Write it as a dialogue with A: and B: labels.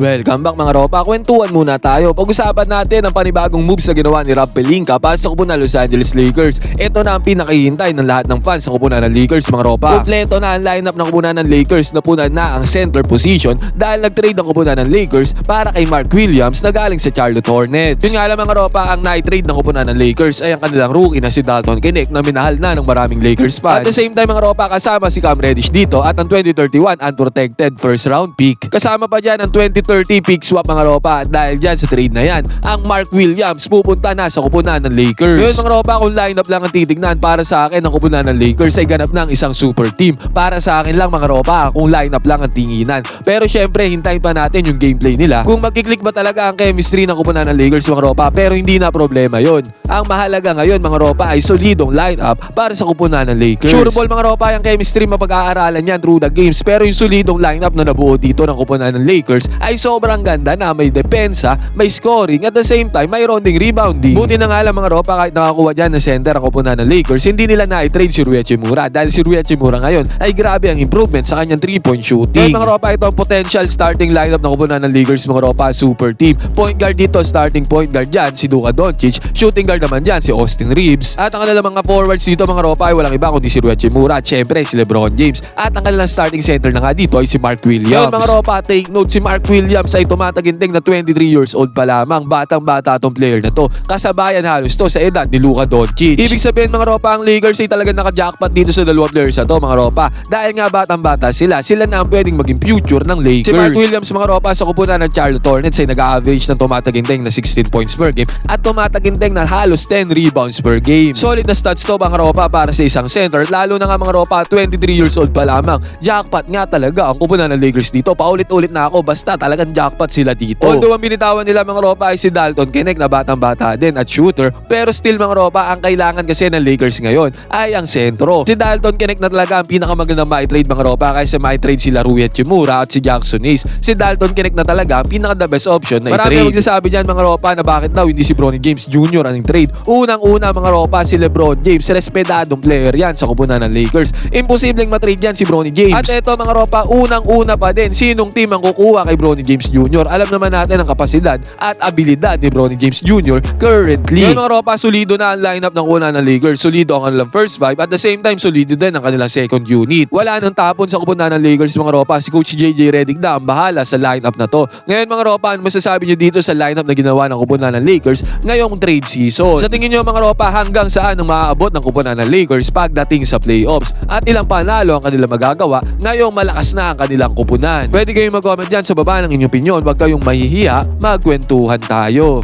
A: Welcome back mga ropa. Kwentuhan muna tayo. Pag-usapan natin ang panibagong moves na ginawa ni Rob Pelinka para sa kupunan Los Angeles Lakers. Ito na ang pinakihintay ng lahat ng fans sa kupunan ng Lakers mga ropa. Kompleto na ang lineup ng kupunan ng Lakers na punan na ang center position dahil nag-trade ang kupunan ng Lakers para kay Mark Williams na galing sa Charlotte Hornets. Yun nga lang mga ropa, ang na-trade ng kupunan ng Lakers ay ang kanilang rookie na si Dalton Kinnick na minahal na ng maraming Lakers fans. At the same time mga ropa, kasama si Cam Reddish dito at ang 2031 unprotected first round pick. Kasama pa dyan ang 2030 pick swap mga ropa at dahil dyan sa trade na yan, ang Mark Williams pupunta na sa kupunan ng Lakers. Ngayon mga ropa, kung lineup lang ang titignan para sa akin ang kupunan ng Lakers ay ganap ng isang super team. Para sa akin lang mga ropa, kung lineup lang ang tinginan. Pero syempre, hintayin pa natin yung gameplay nila. Kung magkiklik ba talaga ang chemistry ng kupunan ng Lakers mga ropa, pero hindi na problema yon. Ang mahalaga ngayon mga ropa ay solidong lineup para sa kupunan ng Lakers. Sure ball mga ropa, yung chemistry mapag-aaralan yan through the games. Pero yung solidong lineup na nabuo dito ng kupunan ng Lakers ay sobrang ganda na may depensa, may scoring, at the same time may ronding rebounding. Buti na nga lang mga ropa kahit nakakuha dyan ng center ang kupunan ng Lakers, hindi nila na-trade si Rui Hachimura dahil si Rui Hachimura ngayon ay grabe ang improvement sa kanyang 3-point shooting. Kaya mga ropa, ito ang potential starting lineup ng kupunan ng Lakers mga ropa, super team. Point guard dito, starting point guard dyan, si Luka Doncic. Shooting guard naman dyan, si Austin Reeves. At ang kanilang mga forwards dito mga ropa ay walang iba kundi si Rui Hachimura at syempre si Lebron James. At ang kanilang starting center na nga dito ay si Mark Williams. Ngayon, mga ropa, take note, si Mark Williams ay tumataginting na 23 years old pa lamang. Batang-bata tong player na to. Kasabayan halos to sa edad ni Luka Doncic. Ibig sabihin mga ropa, ang Lakers ay talaga naka-jackpot dito sa dalawang players na to mga ropa. Dahil nga batang-bata sila, sila na ang pwedeng maging future ng Lakers. Si Mark Williams mga ropa sa kupunan ng Charlotte Hornets ay nag-average ng tumataginting na 16 points per game at tumataginting na halos 10 rebounds per game. Solid na stats to mga ropa para sa isang center lalo na nga mga ropa 23 years old pa lamang. Jackpot nga talaga ang kupunan ng Lakers dito. Paulit-ulit na ako basta talagang jackpot sila dito. Although ang binitawan nila mga ropa ay si Dalton Kinnick na batang-bata din at shooter pero still mga ropa ang kailangan kasi ng Lakers ngayon ay ang sentro. Si Dalton Kinnick na talaga ang pinakamagandang ma-trade mga ropa kaysa ma-trade sila Rui Hachimura at si Jackson Hayes. Si Dalton Kinnick na talaga ang pinaka the best option na i-trade. Marami magsasabi dyan mga ropa na bakit daw hindi si Bronny James Jr. ang trade. Unang-una mga ropa si LeBron James, respetadong player yan sa kupunan ng Lakers. Imposibleng matrade yan si Bronny James. At eto mga ropa, unang-una pa din sinong team ang kukuha kay Bronny James Jr. Alam naman natin ang kapasidad at abilidad ni Bronny James Jr. currently. Ngayon mga ropa, solido na ang lineup ng una ng Lakers. Solido ang kanilang first five at the same time solido din ang kanilang second unit. Wala nang tapon sa kupunan ng Lakers mga ropa. Si Coach JJ Redick na ang bahala sa lineup na to. Ngayon mga ropa, ano masasabi nyo dito sa lineup na ginawa ng kupunan ng Lakers ngayong trade season? Sa tingin nyo mga ropa, hanggang saan ang maaabot ng kupunan ng Lakers pagdating sa playoffs? At ilang panalo ang kanilang magagawa ngayong malakas na ang kanilang kupunan? Pwede kayong mag-comment dyan sa baba ng inyong opinion. Huwag kayong mahihiya, magkwentuhan tayo.